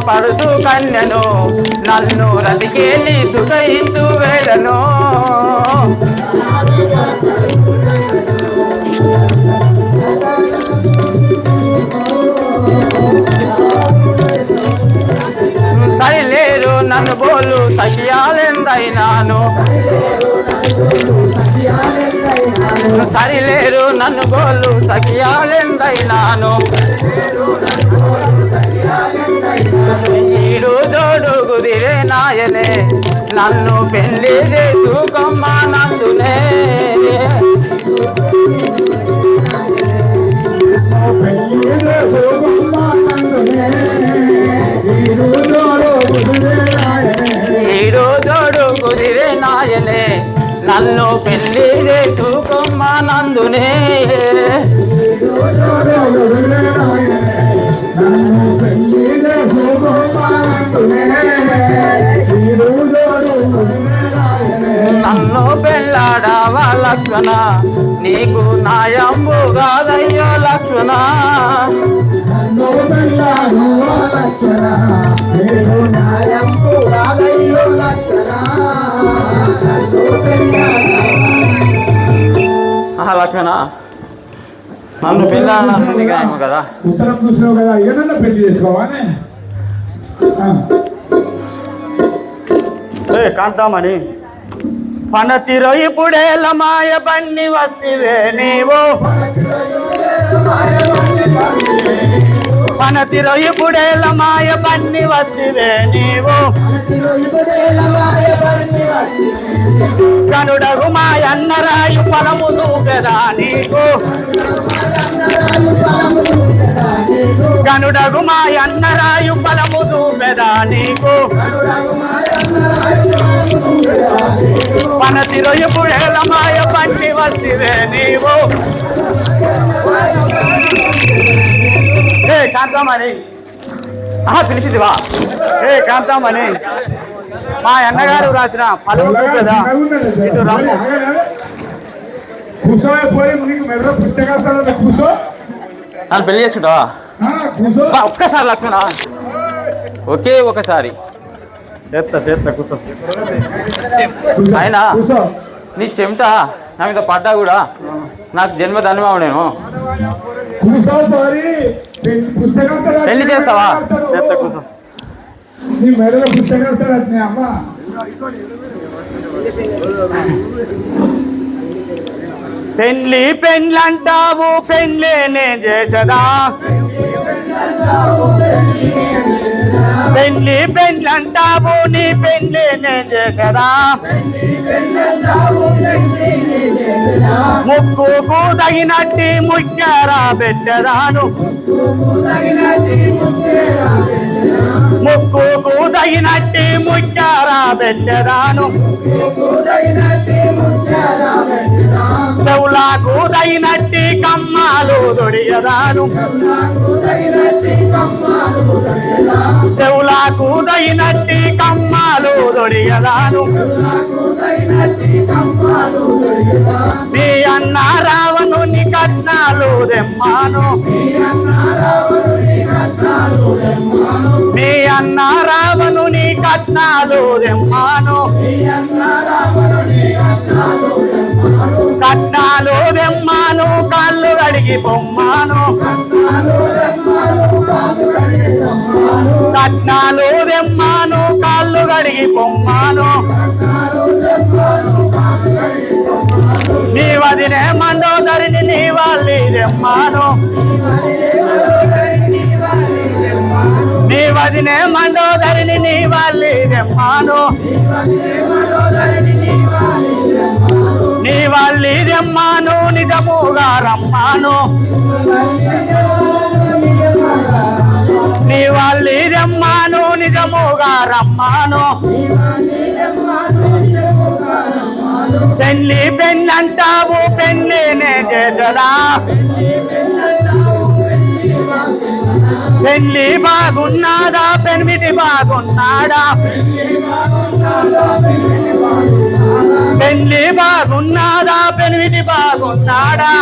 పడుతు కన్యను నన్ను రతికేలి సుఖయించు వేళను సరిలేరు నన్ను బోలు సఖియాలెందైనాను సరిలేరు నన్ను బోలు సఖియాలెందైనాను నన్ను పెళ్ళి చేసుకోమ్మ నందునే ఈడు జోడు కుదిరే నాయనే నన్ను పెళ్ళి చేసుకోమ్మ నందునే పెళ్ళాడవా లక్ష్మణ? నీకు నాయంబు కాదయ్యో లక్ష్మణ. ఆహా లక్ష్మణ. నన్ను పెళ్ళాడను నీకు కదా. ఉత్తరం చూసినావు కదా ఏదన్నా పెళ్ళి చేసుకోవానే ఏ కాంతామణి పనతిరో ఇప్పుడేల మాయ బండి వస్తివే నీవు. పనతిరో ఇప్పుడేల మాయ బండి వస్తివే నీవు. కనుడగు మాయన్న రాయు ఫలము దూపెదా నీకు. కనుడగు మాయన్న రాయు ఫలము దూపెదా నీకు. పనతిరో ఇప్పుడేల మాయ బండి వస్తివే నీవు. ఏ కాంతామణి ఆహా పిలిచిందివా? ఏ కాంతామణి మా అన్నగారు రాసిన పలువు కదా ఇటు రమ్ము. నన్ను పెళ్ళి చేసుకుంటావా? ఆ, ఒక్కసారి లక్ష్మణ. ఒకే ఒకసారి. చేస్తా చేస్తా కూర్చో. ఆయన నీ చెమట నా మీద పడ్డా కూడా నాకు జన్మ ధన్యమా నేను పెళ్ళి చేస్తావా? చేస్తా కూర్చో. నీ మెడలో పుస్తకాలు వచ్చినాయి అమ్మ. పెళ్ళి పెళ్ళి అంటావు నీ పెళ్ళి పెళ్ళంటావు కదా ముక్కుకు తగినట్టి ముగ్గరా పెట్టదాను. ముక్కుకు తగినట్టి ముక్కారా పెట్టదాను చెవులకు కూదైనట్టి కమ్మాలు దొడియదాను చెవులకు కూదైనట్టి కమ్మాలు దొడియదాను మీ అన్న రావణుని కట్నాలు దెమ్మాను మీ అన్న నీ కట్నాలు దెమ్మాను కట్నాలు దెమ్మాను కాళ్ళు కడిగి పొమ్మాను. కట్నాలు దెమ్మాను కాళ్ళు కడిగి పొమ్మాను. నీ వదినే మండోదరిని నీ వాళ్ళి దెమ్మాను వదినే మండోదరిని నీ వాళ్ళి దెమ్మాను నీ వాళ్ళి దెమ్మాను నిజముగా రమ్మాను. నీ వాళ్ళి దెమ్మాను నిజముగా రమ్మాను. పెళ్ళి పెళ్ళంటావు పెళ్ళినే చేసరా. పెళ్ళి బాగున్నాడా? పెనిమిటి బాగున్నాడా? పెళ్ళి బాగున్నాడా? పెనిమిటి బాగున్నాడా?